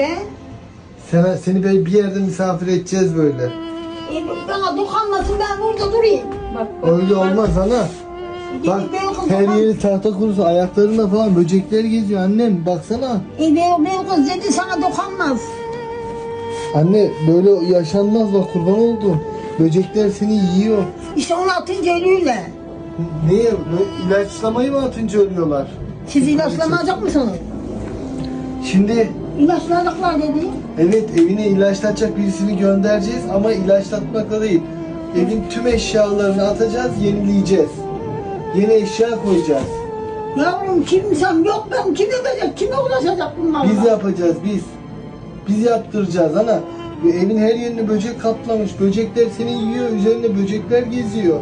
be? Sen, seni böyle bir yerde misafir edeceğiz böyle. E, bana dokunmasın ben burada durayım. Bak, Öyle olmaz ana. Bak her yeri tahta kurusu ayaklarında falan böcekler geziyor annem baksana. E, benim, benim kız dedi sana dokunmaz. Anne böyle yaşanmaz bak kurban oldum. Böcekler seni yiyor. İşte onu atınca ölüyle. Niye? Böyle İlaçlamayı mı atınca ölüyorlar? Siz ilaçlamayacak mısınız? Şimdi İlaçladıklar dedi. evet evine ilaçlatacak birisini göndereceğiz ama ilaçlatmakla değil. Evin tüm eşyalarını atacağız, yenileyeceğiz. Yeni eşya koyacağız. Yavrum kimsem yok ben kim edecek, kime ulaşacak bunlarla? Biz yapacağız biz. Biz yaptıracağız ana. Ve evin her yerini böcek kaplamış. Böcekler seni yiyor. Üzerinde böcekler geziyor.